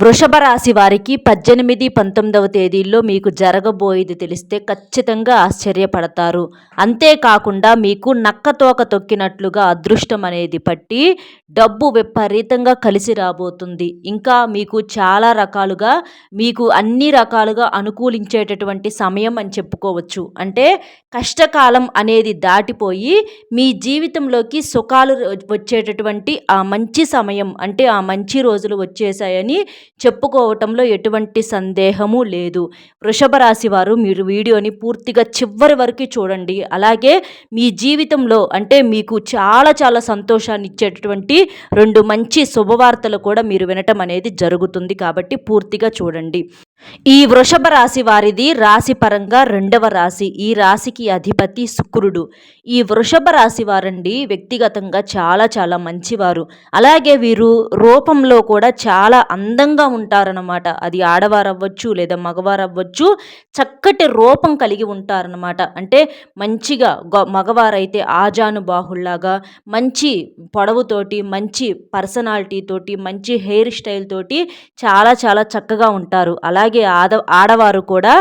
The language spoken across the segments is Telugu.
వృషభ రాశి వారికి పద్దెనిమిది పంతొమ్మిదవ తేదీల్లో మీకు జరగబోయేది తెలిస్తే ఖచ్చితంగా ఆశ్చర్యపడతారు. అంతేకాకుండా మీకు నక్కతోక తొక్కినట్లుగా అదృష్టం అనేది పట్టి డబ్బు విపరీతంగా కలిసి రాబోతుంది. ఇంకా మీకు చాలా రకాలుగా మీకు అన్ని రకాలుగా అనుకూలించేటటువంటి సమయం అని చెప్పుకోవచ్చు. అంటే కష్టకాలం అనేది దాటిపోయి మీ జీవితంలోకి సుఖాలు వచ్చేటటువంటి ఆ మంచి సమయం అంటే ఆ మంచి రోజులు వచ్చేసాయని చెప్పుకోవటంలో ఎటువంటి సందేహము లేదు. వృషభ రాశి వారు మీరు వీడియోని పూర్తిగా చివరి వరకు చూడండి. అలాగే మీ జీవితంలో అంటే మీకు చాలా చాలా సంతోషాన్ని ఇచ్చేటటువంటి రెండు మంచి శుభవార్తలు కూడా మీరు వినటం అనేది జరుగుతుంది కాబట్టి పూర్తిగా చూడండి. ఈ వృషభ రాశి వారిది రాశి పరంగా రెండవ రాశి. ఈ రాశికి అధిపతి శుక్రుడు. ఈ వృషభ రాశి వారండి వ్యక్తిగతంగా చాలా చాలా మంచివారు. అలాగే వీరు రూపంలో కూడా చాలా అందంగా ఉంటారనమాట అది ఆడవారు అవ్వచ్చు లేదా మగవారు అవ్వచ్చు చక్కటి రూపం కలిగి ఉంటారనమాట అంటే మంచిగా మగవారైతే ఆజానుబాహుల్లాగా మంచి పొడవుతోటి మంచి పర్సనాలిటీ తోటి మంచి హెయిర్ స్టైల్ తోటి చాలా చాలా చక్కగా ఉంటారు. అలాగే అలాగే ఆడ ఆడవారు కూడా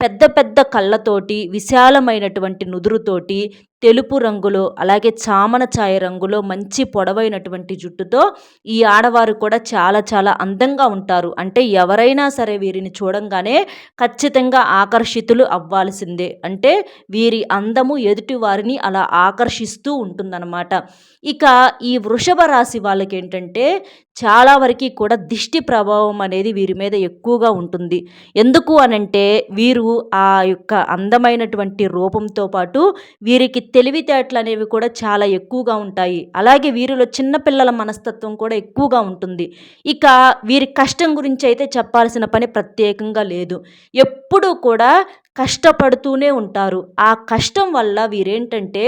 పెద్ద పెద్ద కళ్ళతోటి విశాలమైనటువంటి నుదురుతోటి తెలుపు రంగులో అలాగే చామన ఛాయ రంగులో మంచి పొడవైనటువంటి జుట్టుతో ఈ ఆడవారు కూడా చాలా చాలా అందంగా ఉంటారు. అంటే ఎవరైనా సరే వీరిని చూడంగానే ఖచ్చితంగా ఆకర్షితులు అవ్వాల్సిందే. అంటే వీరి అందము ఎదుటి వారిని అలా ఆకర్షిస్తూ ఉంటుందన్నమాట. ఇక ఈ వృషభ రాశి వాళ్ళకి ఏంటంటే చాలా వరకు కూడా దిష్టి ప్రభావం అనేది వీరి మీద ఎక్కువగా ఉంటుంది. ఎందుకు అనంటే వీరు ఆ యొక్క అందమైనటువంటి రూపంతో పాటు వీరికి తెలివితేటలు అనేవి కూడా చాలా ఎక్కువగా ఉంటాయి. అలాగే వీరిలో చిన్నపిల్లల మనస్తత్వం కూడా ఎక్కువగా ఉంటుంది. ఇక వీరి కష్టం గురించి అయితే చెప్పాల్సిన పని ప్రత్యేకంగా లేదు. ఎప్పుడూ కూడా కష్టపడుతూనే ఉంటారు. ఆ కష్టం వల్ల వీరేంటంటే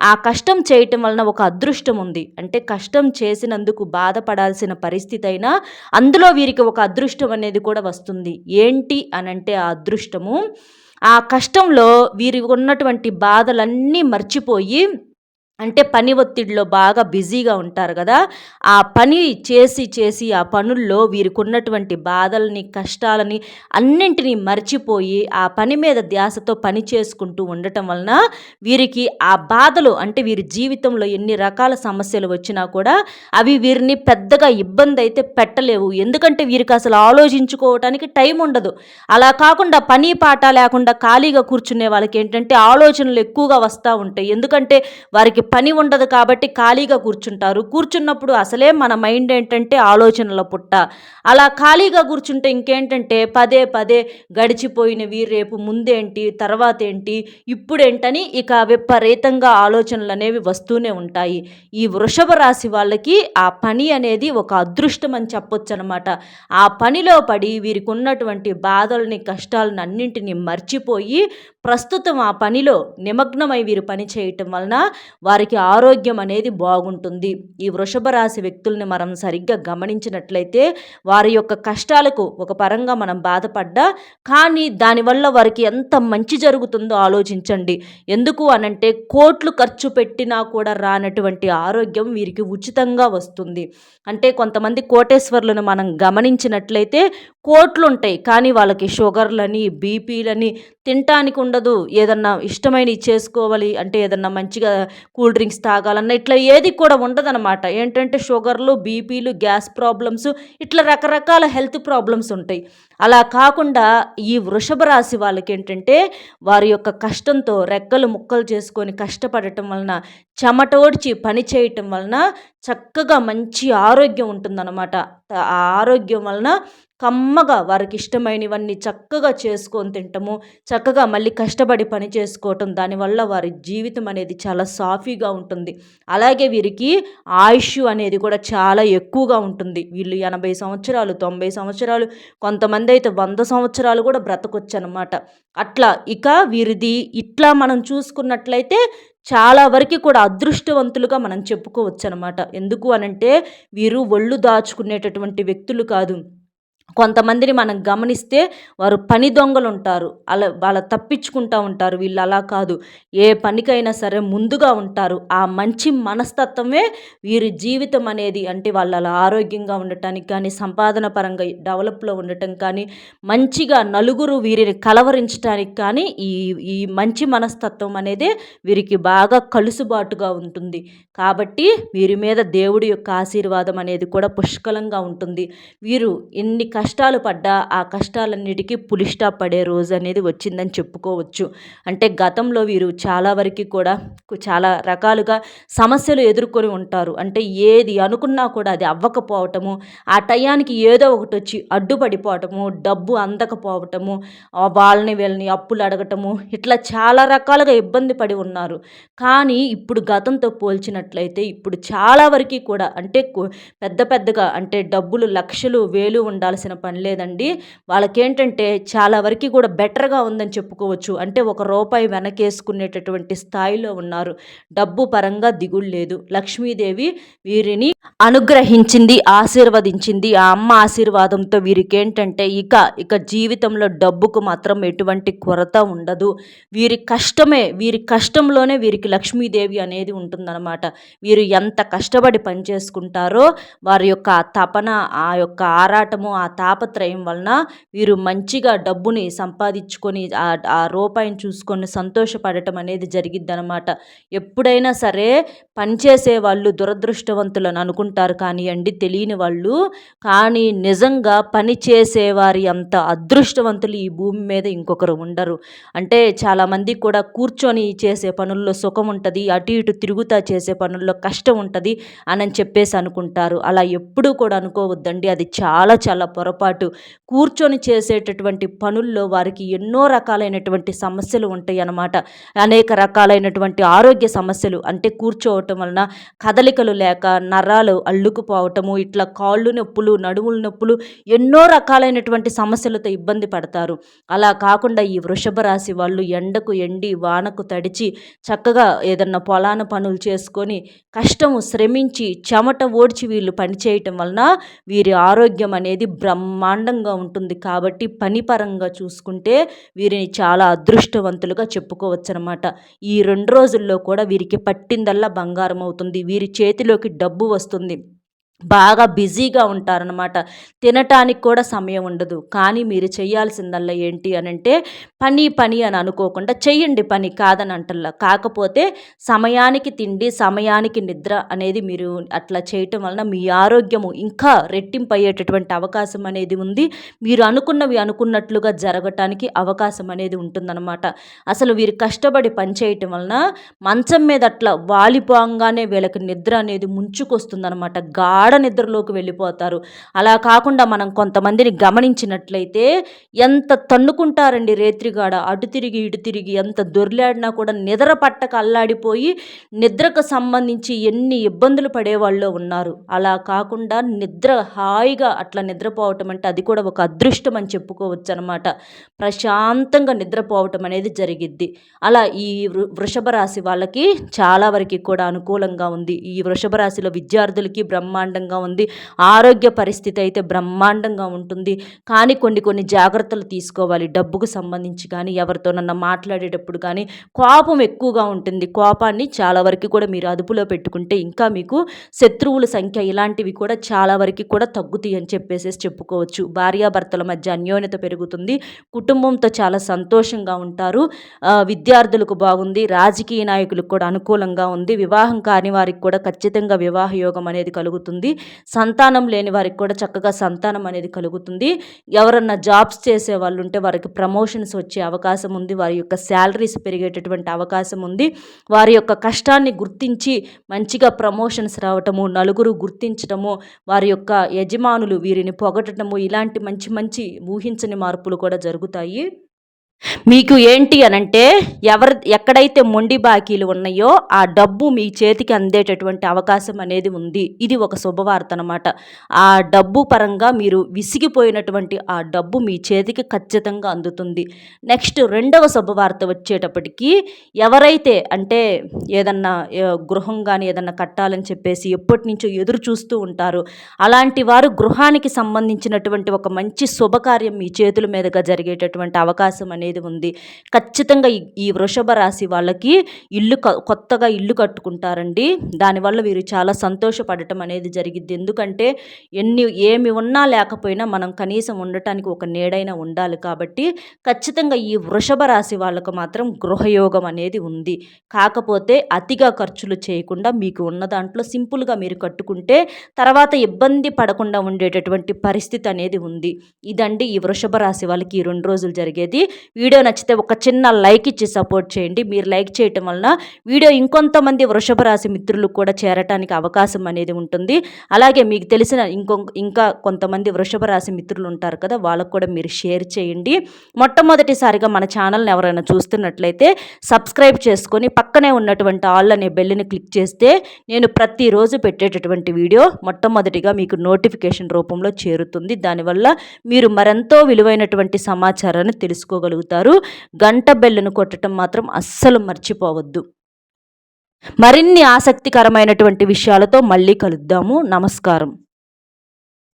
ఆ కష్టం చేయటం వలన ఒక అదృష్టం ఉంది. అంటే కష్టం చేసినందుకు బాధపడాల్సిన పరిస్థితి అయినా అందులో వీరికి ఒక అదృష్టం అనేది కూడా వస్తుంది. ఏంటి అనంటే ఆ అదృష్టము ఆ కష్టంలో వీరి ఉన్నటువంటి బాధలన్నీ మర్చిపోయి అంటే పని ఒత్తిడిలో బాగా బిజీగా ఉంటారు కదా ఆ పని చేసి చేసి ఆ పనుల్లో వీరికి ఉన్నటువంటి బాధల్ని కష్టాలని అన్నింటినీ మర్చిపోయి ఆ పని మీద ధ్యాసతో పని చేసుకుంటూ ఉండటం వలన వీరికి ఆ బాధలు అంటే వీరి జీవితంలో ఎన్ని రకాల సమస్యలు వచ్చినా కూడా అవి వీరిని పెద్దగా ఇబ్బంది అయితే పెట్టలేవు. ఎందుకంటే వీరికి అసలు ఆలోచించుకోవటానికి టైం ఉండదు. అలా కాకుండా పని పాట లేకుండా ఖాళీగా కూర్చునే వాళ్ళకి ఏంటంటే ఆలోచనలు ఎక్కువగా వస్తూ ఉంటాయి. ఎందుకంటే వారికి పని ఉండదు కాబట్టి ఖాళీగా కూర్చుంటారు. కూర్చున్నప్పుడు అసలే మన మైండ్ ఏంటంటే ఆలోచనల పుట్ట. అలా ఖాళీగా కూర్చుంటే ఇంకేంటంటే పదే పదే గడిచిపోయినవి రేపు ముందేంటి తర్వాత ఏంటి ఇప్పుడేంటని ఇక విపరీతంగా ఆలోచనలు అనేవి వస్తూనే ఉంటాయి. ఈ వృషభ రాశి వాళ్ళకి ఆ పని అనేది ఒక అదృష్టం అని చెప్పొచ్చు అనమాట ఆ పనిలో పడి వీరికి ఉన్నటువంటి బాధల్ని కష్టాలను అన్నింటినీ మర్చిపోయి ప్రస్తుతం ఆ పనిలో నిమగ్నమై వీరు పని చేయటం వలన వారికి ఆరోగ్యం అనేది బాగుంటుంది. ఈ వృషభ రాశి వ్యక్తుల్ని మనం సరిగ్గా గమనించినట్లయితే వారి యొక్క కష్టాలకు ఒక పరంగా మనం బాధపడ్డా కానీ దానివల్ల వారికి ఎంత మంచి జరుగుతుందో ఆలోచించండి. ఎందుకు అనంటే కోట్లు ఖర్చు పెట్టినా కూడా రానటువంటి ఆరోగ్యం వీరికి ఉచితంగా వస్తుంది. అంటే కొంతమంది కోటేశ్వర్లను మనం గమనించినట్లయితే కోట్లుంటాయి కానీ వాళ్ళకి షుగర్లని బీపీలని తినటానికి ఉండదు ఏదన్నా ఇష్టమైనవి చేసుకోవాలి అంటే ఏదన్నా మంచిగా కూల్ డ్రింక్స్ తాగాలన్నా ఇట్లా ఏది కూడా ఉండదన్నమాట. ఏంటంటే షుగర్లు బీపీలు గ్యాస్ ప్రాబ్లమ్స్ ఇట్లా రకరకాల హెల్త్ ప్రాబ్లమ్స్ ఉంటాయి. అలా కాకుండా ఈ వృషభ రాశి వాళ్ళకి ఏంటంటే వారి యొక్క కష్టంతో రెక్కలు ముక్కలు చేసుకొని కష్టపడటం వలన చెమటోడ్చి పని చేయటం వలన చక్కగా మంచి ఆరోగ్యం ఉంటుందన్నమాట. ఆ ఆరోగ్యం వలన కమ్మగా వారికి ఇష్టమైనవన్నీ చక్కగా చేసుకొని తింటము చక్కగా మళ్ళీ కష్టపడి పని చేసుకోవటం దానివల్ల వారి జీవితం అనేది చాలా సాఫీగా ఉంటుంది. అలాగే వీరికి ఆయుష్ అనేది కూడా చాలా ఎక్కువగా ఉంటుంది. వీళ్ళు ఎనభై సంవత్సరాలు తొంభై సంవత్సరాలు కొంతమంది అయితే వంద సంవత్సరాలు కూడా బ్రతకొచ్చు అనమాట అట్లా ఇక వీరిది ఇట్లా మనం చూసుకున్నట్లయితే చాలా వరకు కూడా అదృష్టవంతులుగా మనం చెప్పుకోవచ్చు అనమాట ఎందుకు అనంటే వీరు ఒళ్ళు దాచుకునేటటువంటి వ్యక్తులు కాదు. కొంతమందిని మనం గమనిస్తే వారు పని దొంగలు ఉంటారు అలా వాళ్ళ తప్పించుకుంటూ ఉంటారు. వీళ్ళు అలా కాదు. ఏ పనికైనా సరే ముందుగా ఉంటారు. ఆ మంచి మనస్తత్వమే వీరి జీవితం అనేది. అంటే వాళ్ళ అలా ఆరోగ్యంగా ఉండటానికి కానీ సంపాదన పరంగా డెవలప్లో ఉండటం కానీ మంచిగా నలుగురు వీరిని కలవరించడానికి కానీ ఈ ఈ మంచి మనస్తత్వం అనేది వీరికి బాగా కలుసుబాటుగా ఉంటుంది. కాబట్టి వీరి మీద దేవుడి యొక్క ఆశీర్వాదం అనేది కూడా పుష్కలంగా ఉంటుంది. వీరు ఎన్ని కష్టాలు పడ్డా ఆ కష్టాలన్నిటికీ పులిష్టా పడే రోజు అనేది వచ్చిందని చెప్పుకోవచ్చు. అంటే గతంలో వీరు చాలా వరకు కూడా చాలా రకాలుగా సమస్యలు ఎదుర్కొని ఉంటారు. అంటే ఏది అనుకున్నా కూడా అది అవ్వకపోవటము ఆ టయానికి ఏదో ఒకటి వచ్చి అడ్డుపడిపోవటము డబ్బు అందకపోవటము వాళ్ళని వీళ్ళని అప్పులు అడగటము ఇట్లా చాలా రకాలుగా ఇబ్బంది పడి ఉన్నారు. కానీ ఇప్పుడు గతంతో పోల్చినట్లయితే ఇప్పుడు చాలా వరకు కూడా అంటే పెద్ద పెద్దగా అంటే డబ్బులు లక్షలు వేలు ఉండాల్సిన చేయాల్సిన పని లేదండి. వాళ్ళకేంటంటే చాలా వరకు కూడా బెటర్గా ఉందని చెప్పుకోవచ్చు. అంటే ఒక రూపాయి వెనకేసుకునేటటువంటి స్థాయిలో ఉన్నారు. డబ్బు పరంగా దిగులు లేదు. లక్ష్మీదేవి వీరిని అనుగ్రహించింది ఆశీర్వదించింది. ఆ అమ్మ ఆశీర్వాదంతో వీరికి ఏంటంటే ఇక ఇక జీవితంలో డబ్బుకు మాత్రం ఎటువంటి కొరత ఉండదు. వీరి కష్టమే వీరి కష్టంలోనే వీరికి లక్ష్మీదేవి అనేది ఉంటుందన్నమాట. వీరు ఎంత కష్టపడి పనిచేసుకుంటారో వారి యొక్క తపన ఆ యొక్క ఆరాటము ఆ తాపత్రయం వలన వీరు మంచిగా డబ్బుని సంపాదించుకొని ఆ రూపాయిని చూసుకొని సంతోషపడటం అనేది జరిగిద్దనమాట ఎప్పుడైనా సరే పనిచేసే వాళ్ళు దురదృష్టవంతులను అనుకుంటారు కానివ్వండి తెలియని వాళ్ళు. కానీ నిజంగా పని చేసేవారి అంత అదృష్టవంతులు ఈ భూమి మీద ఇంకొకరు ఉండరు. అంటే చాలామంది కూడా కూర్చొని చేసే పనుల్లో సుఖం ఉంటుంది అటు ఇటు తిరుగుతా చేసే పనుల్లో కష్టం ఉంటుంది అని చెప్పేసి అనుకుంటారు. అలా ఎప్పుడూ కూడా అనుకోవద్దండి. అది చాలా చాలా పొర పొరపాటు కూర్చొని చేసేటటువంటి పనుల్లో వారికి ఎన్నో రకాలైనటువంటి సమస్యలు ఉంటాయి అన్నమాట అనేక రకాలైనటువంటి ఆరోగ్య సమస్యలు అంటే కూర్చోవటం వలన కదలికలు లేక నరాలు అల్లుకుపోవటము ఇట్లా కాళ్ళు నొప్పులు నడుముల నొప్పులు ఎన్నో రకాలైనటువంటి సమస్యలతో ఇబ్బంది పడతారు. అలా కాకుండా ఈ వృషభ రాశి వాళ్ళు ఎండకు ఎండి వానకు తడిచి చక్కగా ఏదన్నా పొలాన పనులు చేసుకొని కష్టము శ్రమించి చెమట ఓడ్చి వీళ్ళు పనిచేయటం వలన వీరి ఆరోగ్యం అనేది బ్రహ్మాండంగా ఉంటుంది కాబట్టి పనిపరంగా చూసుకుంటే వీరిని చాలా అదృష్టవంతులుగా చెప్పుకోవచ్చు అనమాట ఈ రెండు రోజుల్లో కూడా వీరికి పట్టిందల్లా బంగారం అవుతుంది. వీరి చేతిలోకి డబ్బు వస్తుంది. బాగా బిజీగా ఉంటారనమాట తినటానికి కూడా సమయం ఉండదు. కానీ మీరు చేయాల్సిందల్లా ఏంటి అని అంటే పని పని అని అనుకోకుండా చెయ్యండి పని కాదని అంటల్లా. కాకపోతే సమయానికి తిండి సమయానికి నిద్ర అనేది మీరు అట్లా చేయటం వలన మీ ఆరోగ్యము ఇంకా రెట్టింపు అయ్యేటటువంటి అవకాశం అనేది ఉంది. మీరు అనుకున్నవి అనుకున్నట్లుగా జరగటానికి అవకాశం అనేది ఉంటుందన్నమాట. అసలు వీరు కష్టపడి పని చేయటం వలన మంచం మీద అట్లా వాలిపోగానే వీళ్ళకి నిద్ర అనేది ముంచుకొస్తుందన్నమాట. గాఢ గాఢ నిద్రలోకి వెళ్ళిపోతారు. అలా కాకుండా మనం కొంతమందిని గమనించినట్లయితే ఎంత తన్నుకుంటారండి రేత్రిగాడ. అటు తిరిగి ఇటు తిరిగి ఎంత దొర్లాడినా కూడా నిద్ర పట్టక అల్లాడిపోయి నిద్రకు సంబంధించి ఎన్ని ఇబ్బందులు పడేవాళ్ళు ఉన్నారు. అలా కాకుండా నిద్ర హాయిగా అట్లా నిద్రపోవటం అంటే అది కూడా ఒక అదృష్టం అని చెప్పుకోవచ్చు అనమాట ప్రశాంతంగా నిద్రపోవటం అనేది జరిగిద్ది. అలా ఈ వృషభ రాశి వాళ్ళకి చాలా వరకు కూడా అనుకూలంగా ఉంది. ఈ వృషభ రాశిలో విద్యార్థులకి బ్రహ్మాండ బ్రహ్మాండంగా ఉంది. ఆరోగ్య పరిస్థితి అయితే బ్రహ్మాండంగా ఉంటుంది. కానీ కొన్ని కొన్ని జాగ్రత్తలు తీసుకోవాలి. డబ్బుకు సంబంధించి కానీ ఎవరితోనన్నా మాట్లాడేటప్పుడు కానీ కోపం ఎక్కువగా ఉంటుంది. కోపాన్ని చాలా వరకు కూడా మీరు అదుపులో పెట్టుకుంటే ఇంకా మీకు శత్రువుల సంఖ్య ఇలాంటివి కూడా చాలా వరకు కూడా తగ్గుతాయి అని చెప్పేసి చెప్పుకోవచ్చు. భార్యాభర్తల మధ్య అన్యోన్యత పెరుగుతుంది. కుటుంబంతో చాలా సంతోషంగా ఉంటారు. విద్యార్థులకు బాగుంది. రాజకీయ నాయకులకు కూడా అనుకూలంగా ఉంది. వివాహం కాని వారికి కూడా ఖచ్చితంగా వివాహ యోగం అనేది కలుగుతుంది. సంతానం లేని వారికి కూడా చక్కగా సంతానం అనేది కలుగుతుంది. ఎవరన్నా జాబ్స్ చేసే వాళ్ళు ఉంటే వారికి ప్రమోషన్స్ వచ్చే అవకాశం ఉంది. వారి యొక్క శాలరీస్ పెరిగేటటువంటి అవకాశం ఉంది. వారి యొక్క కష్టాన్ని గుర్తించి మంచిగా ప్రమోషన్స్ రావటము నలుగురు గుర్తించటము వారి యొక్క యజమానులు వీరిని పొగటము ఇలాంటి మంచి మంచి ఊహించని మార్పులు కూడా జరుగుతాయి. మీకు ఏంటి అనంటే ఎవరి ఎక్కడైతే మొండి బాకీలు ఉన్నాయో ఆ డబ్బు మీ చేతికి అందేటటువంటి అవకాశం అనేది ఉంది. ఇది ఒక శుభవార్త అనమాట ఆ డబ్బు పరంగా మీరు విసిగిపోయినటువంటి ఆ డబ్బు మీ చేతికి ఖచ్చితంగా అందుతుంది. నెక్స్ట్ రెండవ శుభవార్త వచ్చేటప్పటికి ఎవరైతే అంటే ఏదన్నా గృహం కానీ ఏదన్నా కట్టాలని చెప్పేసి ఎప్పటి నుంచో ఎదురు చూస్తూ ఉంటారు అలాంటి వారు గృహానికి సంబంధించినటువంటి ఒక మంచి శుభకార్యం మీ చేతుల మీదుగా జరిగేటటువంటి అవకాశం అనేది అనేది ఉంది. ఖచ్చితంగా ఈ వృషభ రాశి వాళ్ళకి ఇల్లు కొత్తగా ఇల్లు కట్టుకుంటారండి. దానివల్ల వీరు చాలా సంతోషపడటం అనేది జరిగింది ఎందుకంటే ఎన్ని ఏమి ఉన్నా లేకపోయినా మనం కనీసం ఉండటానికి ఒక నేడైనా ఉండాలి కాబట్టి ఖచ్చితంగా ఈ వృషభ రాశి వాళ్ళకు మాత్రం గృహయోగం అనేది ఉంది. కాకపోతే అతిగా ఖర్చులు చేయకుండా మీకు ఉన్న దాంట్లో సింపుల్గా మీరు కట్టుకుంటే తర్వాత ఇబ్బంది పడకుండా ఉండేటటువంటి పరిస్థితి అనేది ఉంది. ఇదండి ఈ వృషభ రాశి వాళ్ళకి ఈ రెండు రోజులు జరిగేది. వీడియో నచ్చితే ఒక చిన్న లైక్ ఇచ్చి సపోర్ట్ చేయండి. మీరు లైక్ చేయటం వలన వీడియో ఇంకొంతమంది వృషభ రాశి మిత్రులు కూడా చేరటానికి అవకాశం అనేది ఉంటుంది. అలాగే మీకు తెలిసిన ఇంకొ ఇంకా కొంతమంది వృషభ రాశి మిత్రులు ఉంటారు కదా వాళ్ళకు కూడా మీరు షేర్ చేయండి. మొట్టమొదటిసారిగా మన ఛానల్ని ఎవరైనా చూస్తున్నట్లయితే సబ్స్క్రైబ్ చేసుకొని పక్కనే ఉన్నటువంటి ఆల్ అనే బెల్ని క్లిక్ చేస్తే నేను ప్రతిరోజు పెట్టేటటువంటి వీడియో మొట్టమొదటిగా మీకు నోటిఫికేషన్ రూపంలో చేరుతుంది. దానివల్ల మీరు మరెంతో విలువైనటువంటి సమాచారాన్ని తెలుసుకోగలుగుతారు. చెప్తారు గంట బెల్లను కొట్టడం మాత్రం అస్సలు మర్చిపోవద్దు. మరిన్ని ఆసక్తికరమైనటువంటి విషయాలతో మళ్ళీ కలుద్దాము. నమస్కారం.